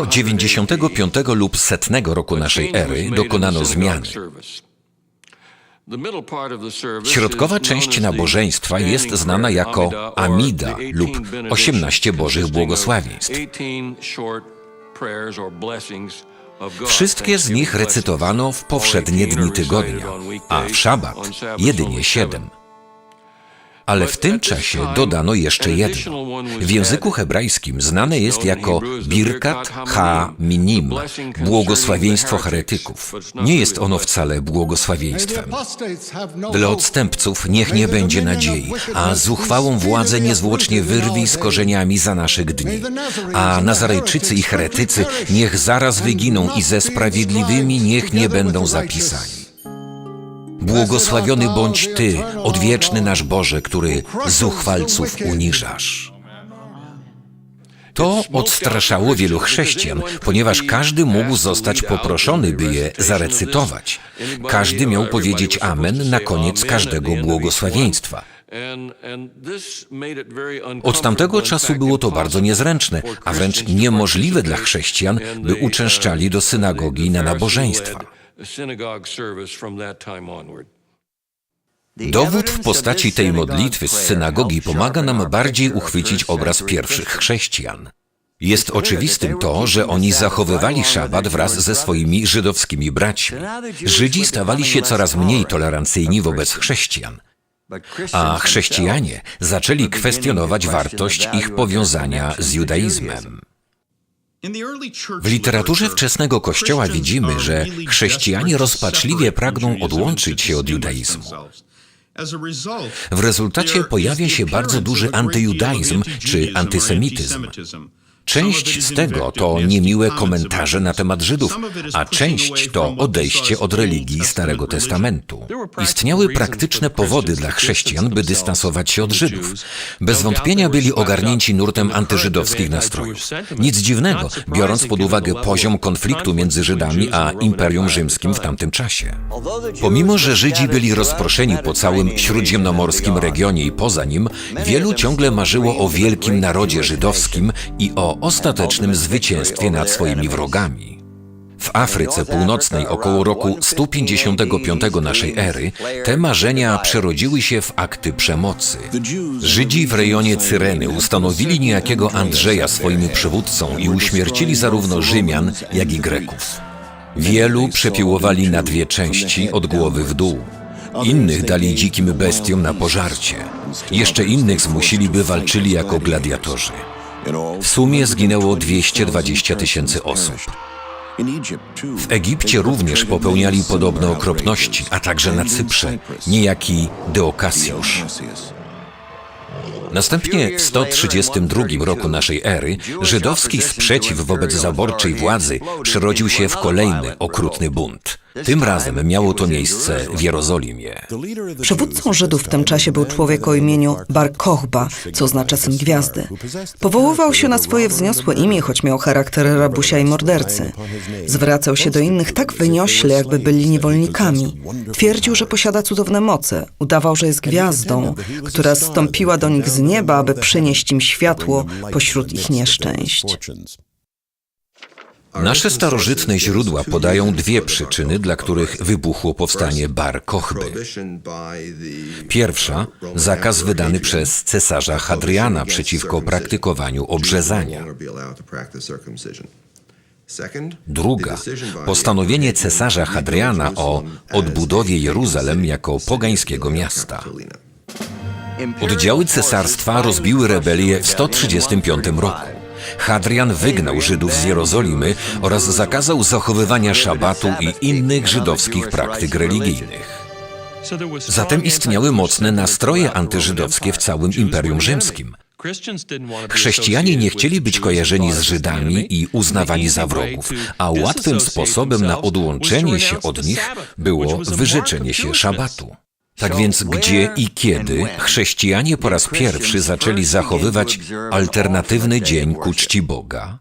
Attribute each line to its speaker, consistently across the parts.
Speaker 1: Około 95 lub setnego roku naszej ery dokonano zmiany. Środkowa część nabożeństwa jest znana jako Amida lub 18 Bożych Błogosławieństw. Wszystkie z nich recytowano w powszednie dni tygodnia, a w szabat jedynie siedem. Ale w tym czasie dodano jeszcze jedno. W języku hebrajskim znane jest jako Birkat Ha-Minim, błogosławieństwo heretyków. Nie jest ono wcale błogosławieństwem. Dla odstępców niech nie będzie nadziei, a zuchwałą władzę niezwłocznie wyrwij z korzeniami za naszych dni. A Nazarejczycy i heretycy niech zaraz wyginą i ze sprawiedliwymi niech nie będą zapisani. Błogosławiony bądź Ty, odwieczny nasz Boże, który zuchwalców uniżasz. To odstraszało wielu chrześcijan, ponieważ każdy mógł zostać poproszony, by je zarecytować. Każdy miał powiedzieć Amen na koniec każdego błogosławieństwa. Od tamtego czasu było to bardzo niezręczne, a wręcz niemożliwe dla chrześcijan, by uczęszczali do synagogi na nabożeństwa. Dowód w postaci tej modlitwy z synagogi pomaga nam bardziej uchwycić obraz pierwszych chrześcijan. Jest oczywistym to, że oni zachowywali szabat wraz ze swoimi żydowskimi braćmi. Żydzi stawali się coraz mniej tolerancyjni wobec chrześcijan, a chrześcijanie zaczęli kwestionować wartość ich powiązania z judaizmem. W literaturze wczesnego Kościoła widzimy, że chrześcijanie rozpaczliwie pragną odłączyć się od judaizmu. W rezultacie pojawia się bardzo duży antyjudaizm czy antysemityzm. Część z tego to niemiłe komentarze na temat Żydów, a część to odejście od religii Starego Testamentu. Istniały praktyczne powody dla chrześcijan, by dystansować się od Żydów. Bez wątpienia byli ogarnięci nurtem antyżydowskich nastrojów. Nic dziwnego, biorąc pod uwagę poziom konfliktu między Żydami a Imperium Rzymskim w tamtym czasie. Pomimo, że Żydzi byli rozproszeni po całym śródziemnomorskim regionie i poza nim, wielu ciągle marzyło o wielkim narodzie żydowskim i o ostatecznym zwycięstwie nad swoimi wrogami. W Afryce Północnej około roku 155 naszej ery te marzenia przerodziły się w akty przemocy. Żydzi w rejonie Cyreny ustanowili niejakiego Andrzeja swoim przywódcą i uśmiercili zarówno Rzymian, jak i Greków. Wielu przepiłowali na dwie części od głowy w dół. Innych dali dzikim bestiom na pożarcie. Jeszcze innych zmusili, by walczyli jako gladiatorzy. W sumie zginęło 220 tysięcy osób. W Egipcie również popełniali podobne okropności, a także na Cyprze, niejaki Deokasjusz. Następnie w 132 roku naszej ery żydowski sprzeciw wobec zaborczej władzy przerodził się w kolejny okrutny bunt. Tym razem miało to miejsce w Jerozolimie.
Speaker 2: Przywódcą Żydów w tym czasie był człowiek o imieniu Bar Kochba, co oznacza syn gwiazdy. Powoływał się na swoje wzniosłe imię, choć miał charakter rabusia i mordercy. Zwracał się do innych tak wyniośle, jakby byli niewolnikami. Twierdził, że posiada cudowne moce. Udawał, że jest gwiazdą, która zstąpiła do nich z nieba, aby przynieść im światło pośród ich nieszczęść.
Speaker 1: Nasze starożytne źródła podają dwie przyczyny, dla których wybuchło powstanie Bar Kochby. Pierwsza zakaz wydany przez cesarza Hadriana przeciwko praktykowaniu obrzezania. Druga postanowienie cesarza Hadriana o odbudowie Jeruzalem jako pogańskiego miasta. Oddziały cesarstwa rozbiły rebelię w 135 roku. Hadrian wygnał Żydów z Jerozolimy oraz zakazał zachowywania szabatu i innych żydowskich praktyk religijnych. Zatem istniały mocne nastroje antyżydowskie w całym Imperium Rzymskim. Chrześcijanie nie chcieli być kojarzeni z Żydami i uznawani za wrogów, a łatwym sposobem na odłączenie się od nich było wyrzeczenie się szabatu. Tak więc gdzie i kiedy chrześcijanie po raz pierwszy zaczęli zachowywać alternatywny dzień ku czci Boga?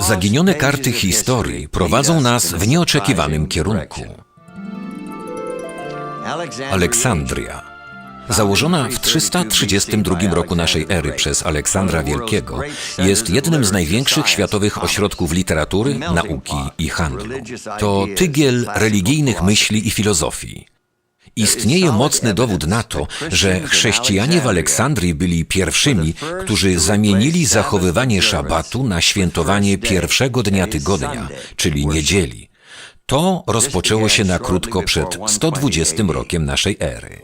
Speaker 1: Zaginione karty historii prowadzą nas w nieoczekiwanym kierunku. Aleksandria. Założona w 332 roku naszej ery przez Aleksandra Wielkiego, jest jednym z największych światowych ośrodków literatury, nauki i handlu. To tygiel religijnych myśli i filozofii. Istnieje mocny dowód na to, że chrześcijanie w Aleksandrii byli pierwszymi, którzy zamienili zachowywanie szabatu na świętowanie pierwszego dnia tygodnia, czyli niedzieli. To rozpoczęło się na krótko przed 120 rokiem naszej ery.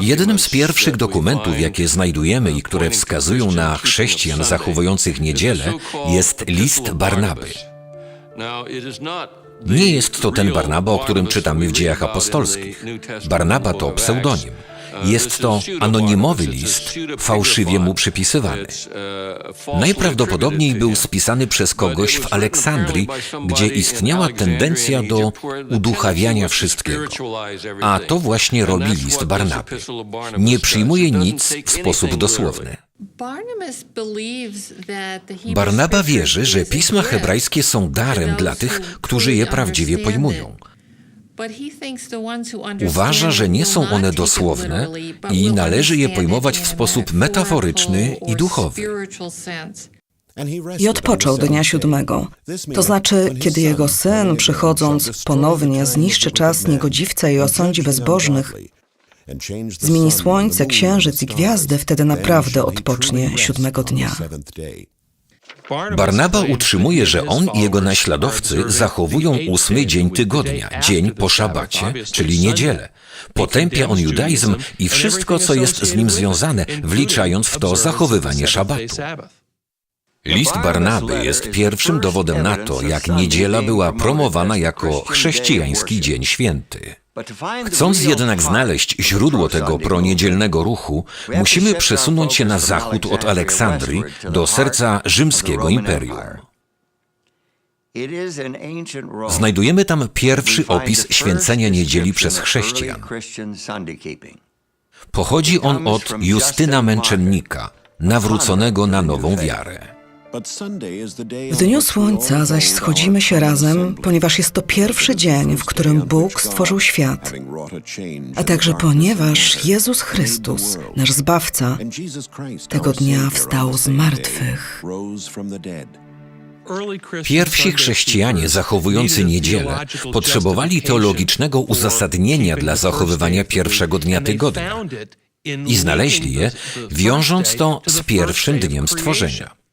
Speaker 1: Jednym z pierwszych dokumentów, jakie znajdujemy i które wskazują na chrześcijan zachowujących niedzielę, jest list Barnaby. Nie jest to ten Barnaba, o którym czytamy w dziejach apostolskich. Barnaba to pseudonim. Jest to anonimowy list, fałszywie mu przypisywany. Najprawdopodobniej był spisany przez kogoś w Aleksandrii, gdzie istniała tendencja do uduchawiania wszystkiego. A to właśnie robi list Barnaby. Nie przyjmuje nic w sposób dosłowny. Barnaba wierzy, że pisma hebrajskie są darem dla tych, którzy je prawdziwie pojmują. Uważa, że nie są one dosłowne i należy je pojmować w sposób metaforyczny i duchowy.
Speaker 2: I odpoczął dnia siódmego. To znaczy, kiedy jego syn, przychodząc ponownie, zniszczy czas niegodziwca i osądzi bezbożnych, zmieni słońce, księżyc i gwiazdy, wtedy naprawdę odpocznie siódmego dnia.
Speaker 1: Barnaba utrzymuje, że on i jego naśladowcy zachowują ósmy dzień tygodnia, dzień po szabacie, czyli niedzielę. Potępia on judaizm i wszystko, co jest z nim związane, wliczając w to zachowywanie szabatu. List Barnaby jest pierwszym dowodem na to, jak niedziela była promowana jako chrześcijański dzień święty. Chcąc jednak znaleźć źródło tego proniedzielnego ruchu, musimy przesunąć się na zachód od Aleksandrii do serca rzymskiego imperium. Znajdujemy tam pierwszy opis święcenia niedzieli przez chrześcijan. Pochodzi on od Justyna Męczennika, nawróconego na nową wiarę.
Speaker 2: W dniu słońca zaś schodzimy się razem, ponieważ jest to pierwszy dzień, w którym Bóg stworzył świat, a także ponieważ Jezus Chrystus, nasz Zbawca, tego dnia wstał z martwych.
Speaker 1: Pierwsi chrześcijanie zachowujący niedzielę potrzebowali teologicznego uzasadnienia dla zachowywania pierwszego dnia tygodnia i znaleźli je, wiążąc to z pierwszym dniem stworzenia.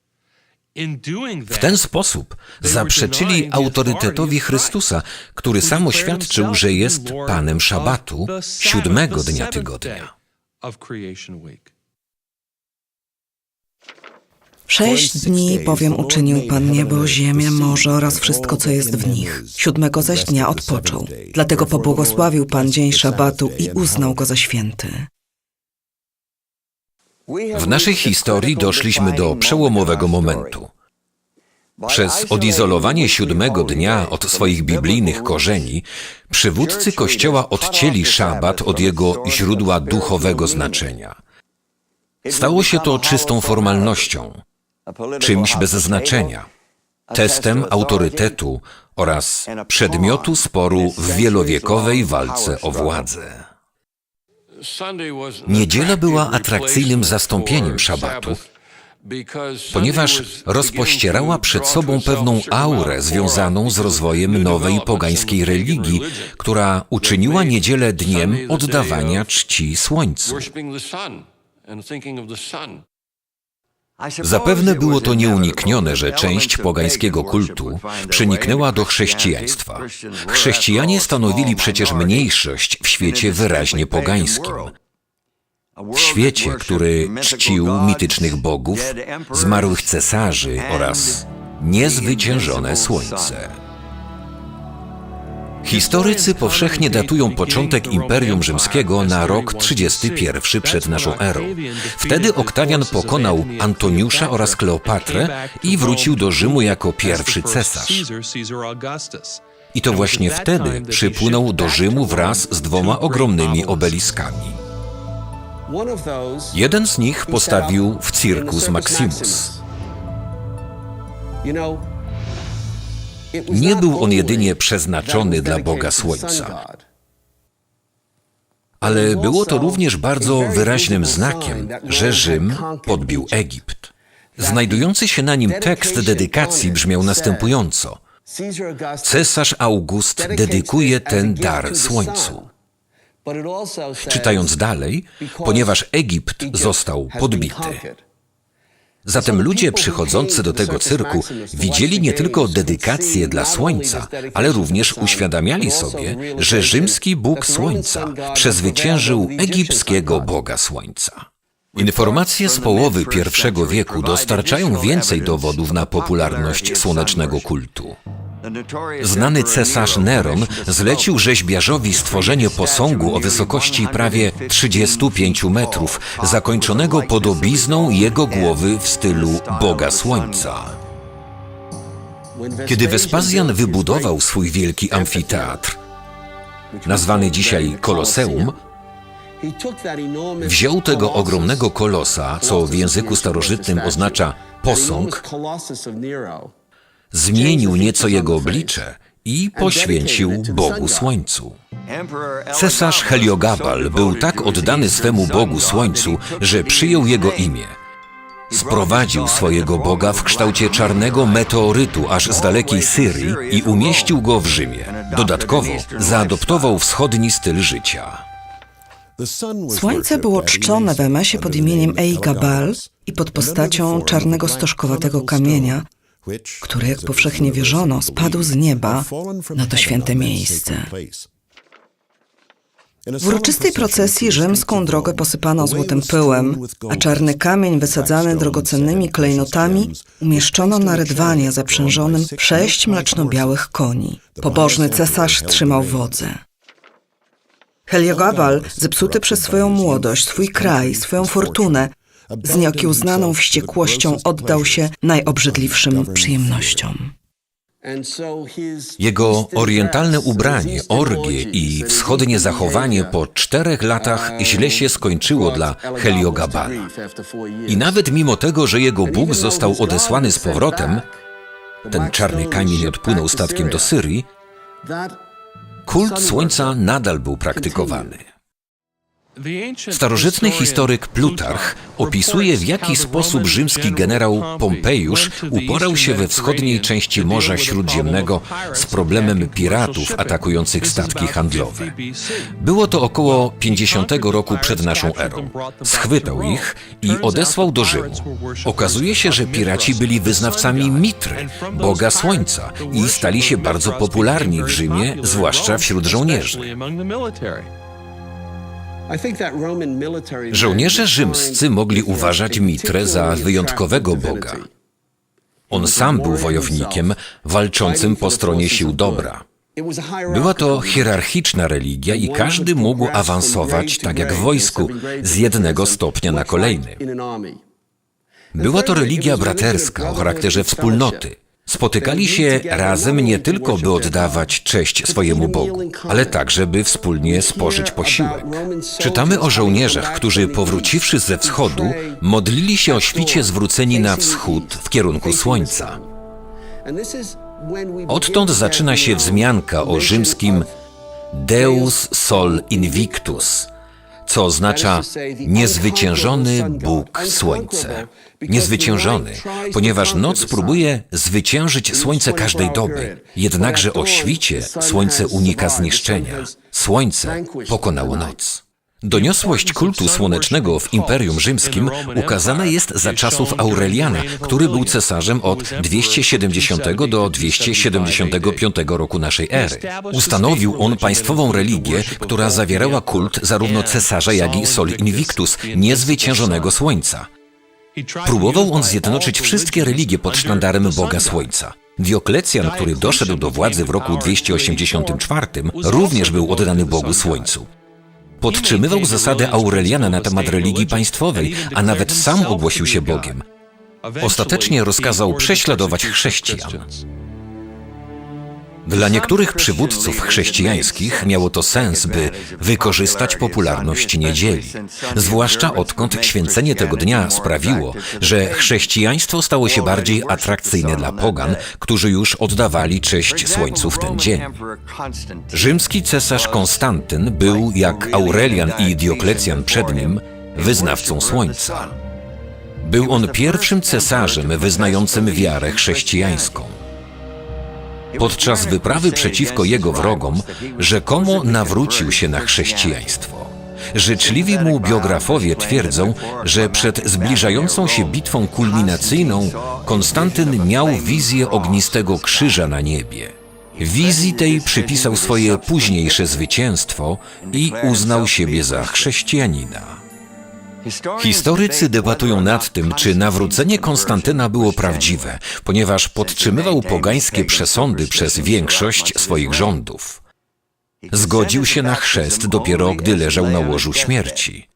Speaker 1: W ten sposób zaprzeczyli autorytetowi Chrystusa, który sam oświadczył, że jest Panem Szabatu, siódmego dnia tygodnia.
Speaker 2: Sześć dni bowiem uczynił Pan niebo, ziemię, morze oraz wszystko, co jest w nich. Siódmego zaś dnia odpoczął. Dlatego pobłogosławił Pan dzień szabatu i uznał go za święty.
Speaker 1: W naszej historii doszliśmy do przełomowego momentu. Przez odizolowanie siódmego dnia od swoich biblijnych korzeni, przywódcy Kościoła odcięli szabat od jego źródła duchowego znaczenia. Stało się to czystą formalnością, czymś bez znaczenia, testem autorytetu oraz przedmiotu sporu w wielowiekowej walce o władzę. Niedziela była atrakcyjnym zastąpieniem szabatu, ponieważ rozpościerała przed sobą pewną aurę związaną z rozwojem nowej pogańskiej religii, która uczyniła niedzielę dniem oddawania czci słońcu. Zapewne było to nieuniknione, że część pogańskiego kultu przeniknęła do chrześcijaństwa. Chrześcijanie stanowili przecież mniejszość w świecie wyraźnie pogańskim. W świecie, który czcił mitycznych bogów, zmarłych cesarzy oraz niezwyciężone słońce. Historycy powszechnie datują początek Imperium Rzymskiego na rok 31 przed naszą erą. Wtedy Oktawian pokonał Antoniusza oraz Kleopatrę i wrócił do Rzymu jako pierwszy cesarz. I to właśnie wtedy przypłynął do Rzymu wraz z dwoma ogromnymi obeliskami. Jeden z nich postawił w Circus Maximus. Nie był on jedynie przeznaczony dla Boga Słońca, ale było to również bardzo wyraźnym znakiem, że Rzym podbił Egipt. Znajdujący się na nim tekst dedykacji brzmiał następująco: Cesarz August dedykuje ten dar Słońcu. Czytając dalej, ponieważ Egipt został podbity. Zatem ludzie przychodzący do tego cyrku widzieli nie tylko dedykację dla Słońca, ale również uświadamiali sobie, że rzymski Bóg Słońca przezwyciężył egipskiego Boga Słońca. Informacje z połowy I wieku dostarczają więcej dowodów na popularność słonecznego kultu. Znany cesarz Neron zlecił rzeźbiarzowi stworzenie posągu o wysokości prawie 35 metrów, zakończonego podobizną jego głowy w stylu Boga Słońca. Kiedy Wespazjan wybudował swój wielki amfiteatr, nazwany dzisiaj Koloseum, wziął tego ogromnego kolosa, co w języku starożytnym oznacza posąg, zmienił nieco jego oblicze i poświęcił Bogu Słońcu. Cesarz Heliogabal był tak oddany swemu Bogu Słońcu, że przyjął jego imię. Sprowadził swojego Boga w kształcie czarnego meteorytu aż z dalekiej Syrii i umieścił go w Rzymie. Dodatkowo zaadoptował wschodni styl życia.
Speaker 2: Słońce było czczone w Emesie pod imieniem Eigabal i pod postacią czarnego stożkowatego kamienia, który, jak powszechnie wierzono, spadł z nieba na to święte miejsce. W uroczystej procesji rzymską drogę posypano złotym pyłem, a czarny kamień wysadzany drogocennymi klejnotami umieszczono na rydwanie zaprzężonym sześć mleczno-białych koni. Pobożny cesarz trzymał wodze. Heliogabal, zepsuty przez swoją młodość, swój kraj, swoją fortunę, z nieokiełznaną wściekłością oddał się najobrzydliwszym przyjemnościom.
Speaker 1: Jego orientalne ubranie, orgie i wschodnie zachowanie po czterech latach źle się skończyło dla Heliogabala. I nawet mimo tego, że jego Bóg został odesłany z powrotem, ten czarny kamień odpłynął statkiem do Syrii, kult słońca nadal był praktykowany. Starożytny historyk Plutarch opisuje, w jaki sposób rzymski generał Pompejusz uporał się we wschodniej części Morza Śródziemnego z problemem piratów atakujących statki handlowe. Było to około 50 roku przed naszą erą. Schwytał ich i odesłał do Rzymu. Okazuje się, że piraci byli wyznawcami Mitry, boga słońca, i stali się bardzo popularni w Rzymie, zwłaszcza wśród żołnierzy. Żołnierze rzymscy mogli uważać Mitrę za wyjątkowego boga. On sam był wojownikiem walczącym po stronie sił dobra. Była to hierarchiczna religia i każdy mógł awansować, tak jak w wojsku, z jednego stopnia na kolejny. Była to religia braterska o charakterze wspólnoty. Spotykali się razem nie tylko, by oddawać cześć swojemu Bogu, ale także, by wspólnie spożyć posiłek. Czytamy o żołnierzach, którzy powróciwszy ze wschodu, modlili się o świcie zwróceni na wschód w kierunku słońca. Odtąd zaczyna się wzmianka o rzymskim Deus Sol Invictus, co oznacza niezwyciężony Bóg Słońce. Niezwyciężony, ponieważ noc próbuje zwyciężyć słońce każdej doby, jednakże o świcie słońce unika zniszczenia. Słońce pokonało noc. Doniosłość kultu słonecznego w Imperium Rzymskim ukazana jest za czasów Aureliana, który był cesarzem od 270 do 275 roku naszej ery. Ustanowił on państwową religię, która zawierała kult zarówno cesarza, jak i Sol Invictus, niezwyciężonego słońca. Próbował on zjednoczyć wszystkie religie pod sztandarem Boga Słońca. Dioklecjan, który doszedł do władzy w roku 284, również był oddany Bogu Słońcu. Podtrzymywał zasady Aureliana na temat religii państwowej, a nawet sam ogłosił się Bogiem. Ostatecznie rozkazał prześladować chrześcijan. Dla niektórych przywódców chrześcijańskich miało to sens, by wykorzystać popularność niedzieli. Zwłaszcza odkąd święcenie tego dnia sprawiło, że chrześcijaństwo stało się bardziej atrakcyjne dla pogan, którzy już oddawali cześć słońcu w ten dzień. Rzymski cesarz Konstantyn był, jak Aurelian i Dioklecjan przed nim, wyznawcą słońca. Był on pierwszym cesarzem wyznającym wiarę chrześcijańską. Podczas wyprawy przeciwko jego wrogom rzekomo nawrócił się na chrześcijaństwo. Życzliwi mu biografowie twierdzą, że przed zbliżającą się bitwą kulminacyjną Konstantyn miał wizję ognistego krzyża na niebie. Wizji tej przypisał swoje późniejsze zwycięstwo i uznał siebie za chrześcijanina. Historycy debatują nad tym, czy nawrócenie Konstantyna było prawdziwe, ponieważ podtrzymywał pogańskie przesądy przez większość swoich rządów. Zgodził się na chrzest dopiero gdy leżał na łożu śmierci.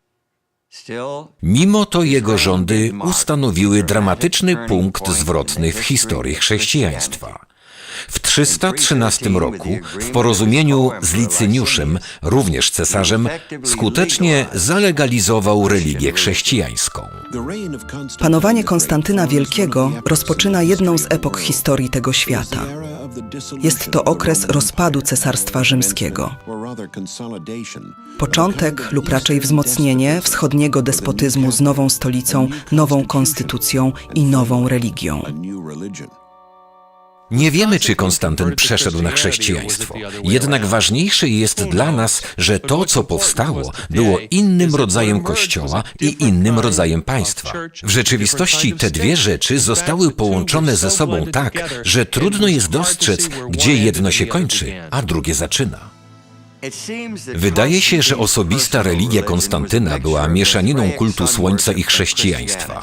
Speaker 1: Mimo to jego rządy ustanowiły dramatyczny punkt zwrotny w historii chrześcijaństwa. W 313 roku, w porozumieniu z Licyniuszem, również cesarzem, skutecznie zalegalizował religię chrześcijańską.
Speaker 2: Panowanie Konstantyna Wielkiego rozpoczyna jedną z epok historii tego świata. Jest to okres rozpadu Cesarstwa Rzymskiego. Początek lub raczej wzmocnienie wschodniego despotyzmu z nową stolicą, nową konstytucją i nową religią.
Speaker 1: Nie wiemy, czy Konstantyn przeszedł na chrześcijaństwo. Jednak ważniejsze jest dla nas, że to, co powstało, było innym rodzajem kościoła i innym rodzajem państwa. W rzeczywistości te dwie rzeczy zostały połączone ze sobą tak, że trudno jest dostrzec, gdzie jedno się kończy, a drugie zaczyna. Wydaje się, że osobista religia Konstantyna była mieszaniną kultu słońca i chrześcijaństwa.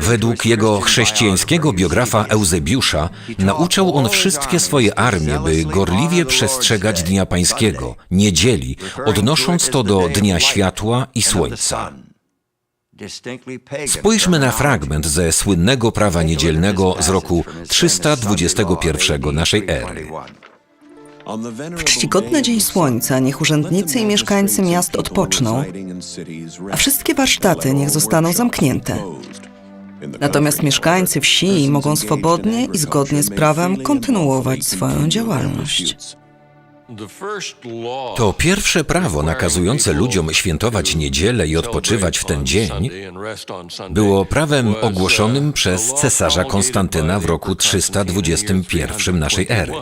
Speaker 1: Według jego chrześcijańskiego biografa Eusebiusza nauczał on wszystkie swoje armie, by gorliwie przestrzegać Dnia Pańskiego, niedzieli, odnosząc to do Dnia Światła i Słońca. Spójrzmy na fragment ze słynnego prawa niedzielnego z roku 321 naszej ery.
Speaker 2: W czcigodny dzień słońca niech urzędnicy i mieszkańcy miast odpoczną, a wszystkie warsztaty niech zostaną zamknięte. Natomiast mieszkańcy wsi mogą swobodnie i zgodnie z prawem kontynuować swoją działalność.
Speaker 1: To pierwsze prawo nakazujące ludziom świętować niedzielę i odpoczywać w ten dzień było prawem ogłoszonym przez cesarza Konstantyna w roku 321 naszej ery.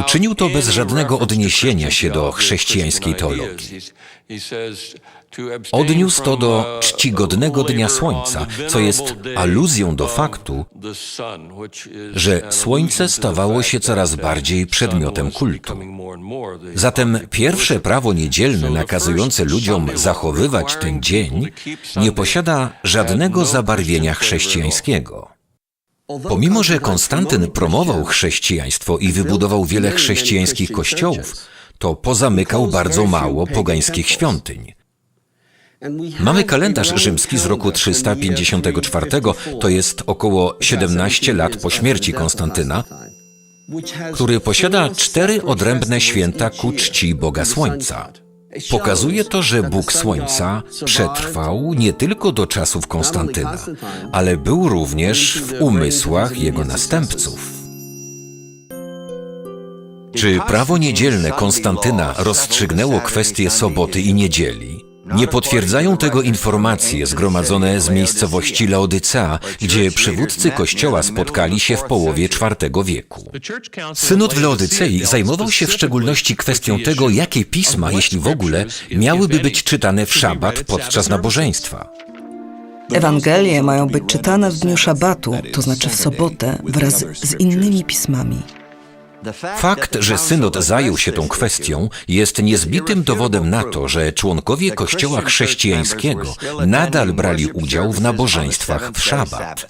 Speaker 1: Uczynił to bez żadnego odniesienia się do chrześcijańskiej teologii. Odniósł to do czcigodnego Dnia Słońca, co jest aluzją do faktu, że Słońce stawało się coraz bardziej przedmiotem kultu. Zatem pierwsze prawo niedzielne nakazujące ludziom zachowywać ten dzień nie posiada żadnego zabarwienia chrześcijańskiego. Pomimo, że Konstantyn promował chrześcijaństwo i wybudował wiele chrześcijańskich kościołów, to pozamykał bardzo mało pogańskich świątyń. Mamy kalendarz rzymski z roku 354, to jest około 17 lat po śmierci Konstantyna, który posiada cztery odrębne święta ku czci Boga Słońca. Pokazuje to, że Bóg Słońca przetrwał nie tylko do czasów Konstantyna, ale był również w umysłach jego następców. Czy prawo niedzielne Konstantyna rozstrzygnęło kwestie soboty i niedzieli? Nie potwierdzają tego informacje zgromadzone z miejscowości Laodycea, gdzie przywódcy kościoła spotkali się w połowie IV wieku. Synod w Laodycei zajmował się w szczególności kwestią tego, jakie pisma, jeśli w ogóle, miałyby być czytane w szabat podczas nabożeństwa.
Speaker 2: Ewangelie mają być czytane w dniu szabatu, to znaczy w sobotę, wraz z innymi pismami.
Speaker 1: Fakt, że synod zajął się tą kwestią, jest niezbitym dowodem na to, że członkowie Kościoła chrześcijańskiego nadal brali udział w nabożeństwach w szabat.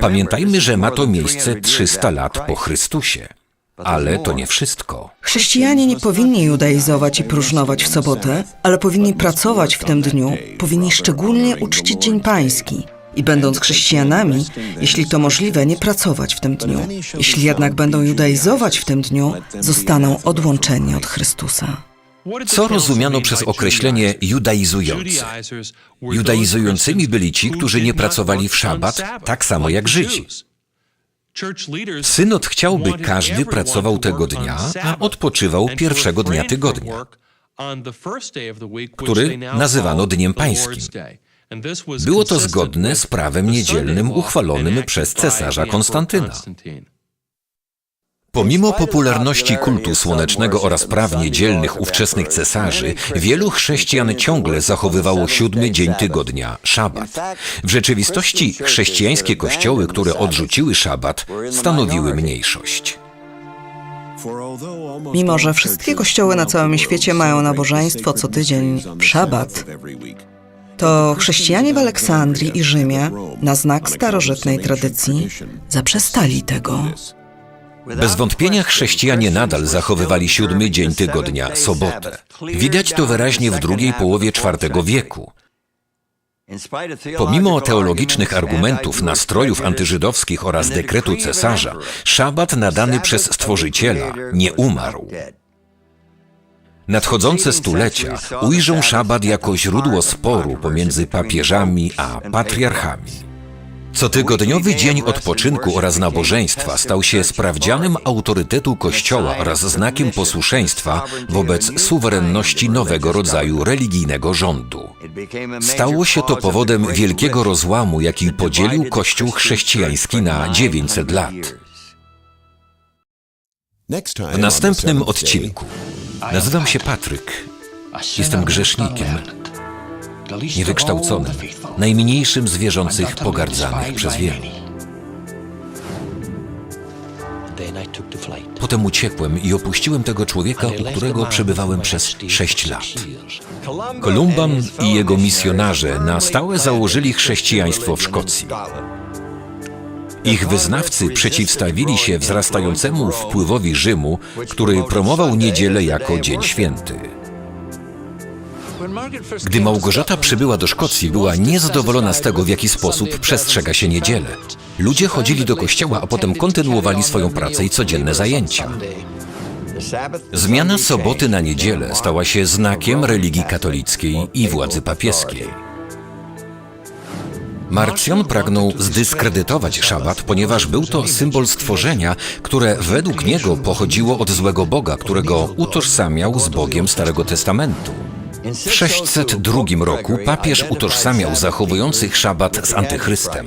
Speaker 1: Pamiętajmy, że ma to miejsce 300 lat po Chrystusie. Ale to nie wszystko.
Speaker 2: Chrześcijanie nie powinni judaizować i próżnować w sobotę, ale powinni pracować w tym dniu, powinni szczególnie uczcić Dzień Pański. I będąc chrześcijanami, jeśli to możliwe, nie pracować w tym dniu. Jeśli jednak będą judaizować w tym dniu, zostaną odłączeni od Chrystusa.
Speaker 1: Co rozumiano przez określenie judaizujący? Judaizującymi byli ci, którzy nie pracowali w szabat, tak samo jak Żydzi. Synod chciałby każdy pracował tego dnia, a odpoczywał pierwszego dnia tygodnia, który nazywano Dniem Pańskim. Było to zgodne z prawem niedzielnym uchwalonym przez cesarza Konstantyna. Pomimo popularności kultu słonecznego oraz praw niedzielnych ówczesnych cesarzy, wielu chrześcijan ciągle zachowywało siódmy dzień tygodnia, szabat. W rzeczywistości chrześcijańskie kościoły, które odrzuciły szabat, stanowiły mniejszość.
Speaker 2: Mimo, że wszystkie kościoły na całym świecie mają nabożeństwo co tydzień w szabat, to chrześcijanie w Aleksandrii i Rzymie, na znak starożytnej tradycji, zaprzestali tego.
Speaker 1: Bez wątpienia chrześcijanie nadal zachowywali siódmy dzień tygodnia, sobotę. Widać to wyraźnie w drugiej połowie IV wieku. Pomimo teologicznych argumentów, nastrojów antyżydowskich oraz dekretu cesarza, szabat nadany przez Stworzyciela nie umarł. Nadchodzące stulecia ujrzą szabat jako źródło sporu pomiędzy papieżami a patriarchami. Cotygodniowy dzień odpoczynku oraz nabożeństwa stał się sprawdzianem autorytetu Kościoła oraz znakiem posłuszeństwa wobec suwerenności nowego rodzaju religijnego rządu. Stało się to powodem wielkiego rozłamu, jaki podzielił Kościół chrześcijański na 900 lat. W następnym odcinku nazywam się Patryk. Jestem grzesznikiem, niewykształconym, najmniejszym z wierzących pogardzanych przez wielu. Potem uciekłem i opuściłem tego człowieka, u którego przebywałem przez sześć lat. Kolumban i jego misjonarze na stałe założyli chrześcijaństwo w Szkocji. Ich wyznawcy przeciwstawili się wzrastającemu wpływowi Rzymu, który promował niedzielę jako dzień święty. Gdy Małgorzata przybyła do Szkocji, była niezadowolona z tego, w jaki sposób przestrzega się niedzielę. Ludzie chodzili do kościoła, a potem kontynuowali swoją pracę i codzienne zajęcia. Zmiana soboty na niedzielę stała się znakiem religii katolickiej i władzy papieskiej. Marcjon pragnął zdyskredytować szabat, ponieważ był to symbol stworzenia, które według niego pochodziło od złego Boga, którego utożsamiał z Bogiem Starego Testamentu. W 602 roku papież utożsamiał zachowujących szabat z antychrystem.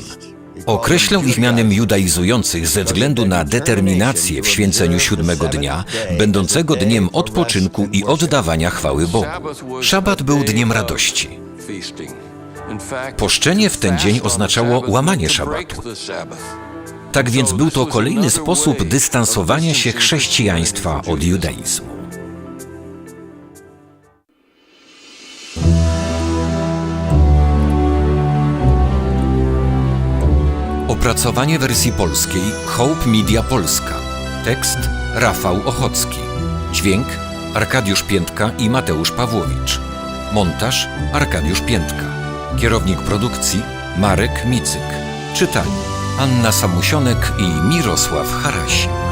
Speaker 1: Określał ich mianem judaizujących ze względu na determinację w święceniu siódmego dnia, będącego dniem odpoczynku i oddawania chwały Bogu. Szabat był dniem radości. Poszczenie w ten dzień oznaczało łamanie szabatu. Tak więc był to kolejny sposób dystansowania się chrześcijaństwa od judaizmu. Opracowanie wersji polskiej Hope Media Polska. Tekst Rafał Ochocki. Dźwięk Arkadiusz Piętka i Mateusz Pawłowicz. Montaż Arkadiusz Piętka. Kierownik produkcji Marek Micyk. Czytali Anna Samusionek i Mirosław Harasi.